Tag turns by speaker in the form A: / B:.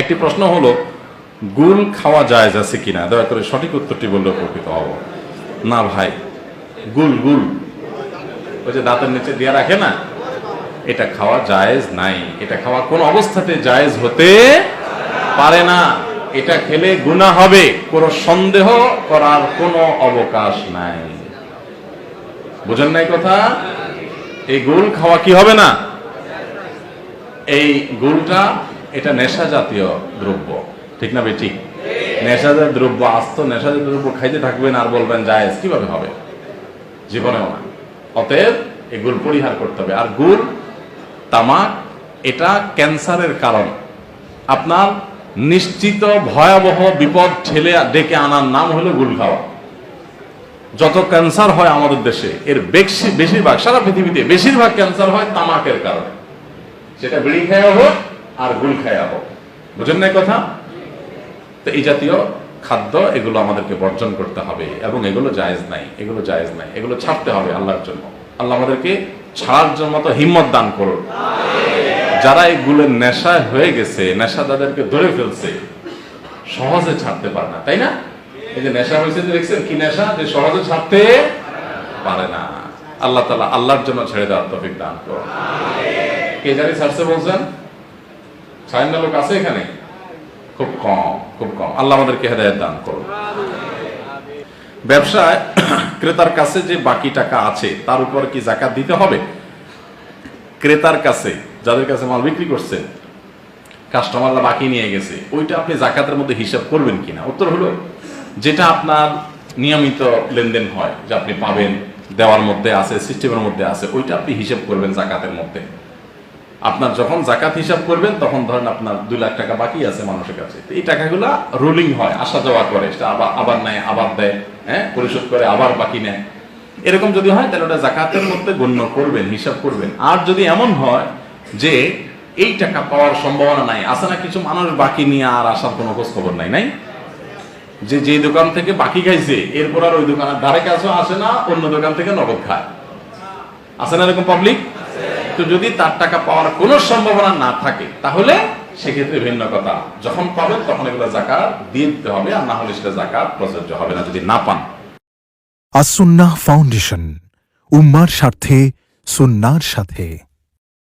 A: একটি প্রশ্ন হলো, গুল খাওয়া জায়েজ আছে কিনা? দয়া করে সঠিক উত্তরটি বললে উপকৃত হব। না ভাই, গুল গুল। ওই যে দাঁতের নিচে দিয়ে রাখে না? এটা খাওয়া জায়েজ নাই। এটা খাওয়া কোন অবস্থাতে জায়েজ হতে পারে না। এটা খেলে গুণা হবে। কোনো সন্দেহ করার কোনো অবকাশ নাই। বুঝেন নাই কথা? এই গুল খাওয়া কি হবে না? এই গুলটা এটা নেশা জাতীয় দ্রব্য। ঠিক না ঠিক নেশাজাত দ্রব্য, আস্ত নেশাজাত দ্রব্য খাইতে থাকবেন আর বলবেন জায়েজ, কীভাবে হবে? জীবনেও না। অতএব এই গুল পরিহার করতে হবে। আর গুল তামাক, এটা ক্যান্সারের কারণ। আপনার নিশ্চিত ভয়াবহ বিপদ ঠেলে ডেকে আনার নাম হলো গুল খাওয়া। যত ক্যান্সার হয় আমাদের দেশে, এর বেশি, বেশিরভাগ, সারা পৃথিবীতে বেশিরভাগ ক্যান্সার হয় তামাকের কারণে। সেটা বিড়ি খায়া হোক আর গুল খায়া হোক। বুঝেন না কথা? তো এই জাতীয় খাদ্য, এগুলো আমাদেরকে বর্জন করতে হবে এবং এগুলো জায়েজ নাই, এগুলো জায়েজ নাই, এগুলো ছাড়তে হবে আল্লাহর জন্য। আল্লাহ আমাদেরকে ছাড়ার জন্য মতো হিম্মত দান করুন। যারা এগুলোর নেশায় হয়ে গেছে নেশা তাদেরকে ধরে ফেলছে, সহজে ছাড়তে পারে না, তাই না? এই যে নেশা হয়েছে যে দেখছেন, কি নেশা? যে সহজে ছাড়তে পারে না। আল্লাহ তালা আল্লাহর জন্য ছেড়ে দেওয়ার তফিক দান করুন। কে জানি ছাড়ছে বলছেন? না লোক আছে এখানে? খুব কম খুব কম। আল্লাহ আমাদেরকে হেদায়ত দান করুন। ব্যবসায় ক্রেতার কাছে যে বাকি টাকা আছে, তার উপর কি জাকাত দিতে হবে? ক্রেতার কাছে, যাদের কাছে মাল বিক্রি করছেন কাস্টমাররা বাকি নিয়ে গেছে, ওইটা আপনি জাকাতের মধ্যে হিসাব করবেন কিনা? উত্তর হলো, যেটা আপনার নিয়মিত লেনদেন হয়, যে আপনি পাবেন, দেওয়ার মধ্যে আছে সিস্টেমের মধ্যে আছে, ওইটা আপনি হিসাব করবেন জাকাতের মধ্যে। আপনার যখন জাকাত হিসাব করবেন, তখন ধরেন আপনার দুই লাখ টাকা বাকি আছে মানুষের কাছে। এই টাকাগুলো রোলিং হয়, আসা যাওয়া করে, সেটা আবার আবার নেয়, আবার দেয় হ্যাঁ? পরিশোধ করে, আবার বাকি নেয়। এরকম যদি হয়, তাহলে ওটা জাকাতের মধ্যে গণ্য করবেন, হিসাব করবেন। আর যদি এমন হয় যে এই টাকা পাওয়ার সম্ভাবনা নাই, আছে না কিছু মানুষ বাকি নিয়ে আর আসার কোনো খোঁজ খবর নাই নাই? যে যে দোকান থেকে বাকি খাইছে, এরপর আর ওই দোকানের ধারে কাছেও আসে না, অন্য দোকান থেকে নগদ খায়। আছে না এরকম পাবলিক তো যদি তার টাকা পাওয়ার কোনো সম্ভাবনা না থাকে, তাহলে সেক্ষেত্রে ভিন্ন কথা। যখন পাবেন, তখন এগুলো জাকাত দিতে হবে, আর না হলে সেটা জাকাত প্রযোজ্য হবে না যদি না পান।
B: আসুন্না ফাউন্ডেশন, উম্মার স্বার্থে, সুন্নার সাথে।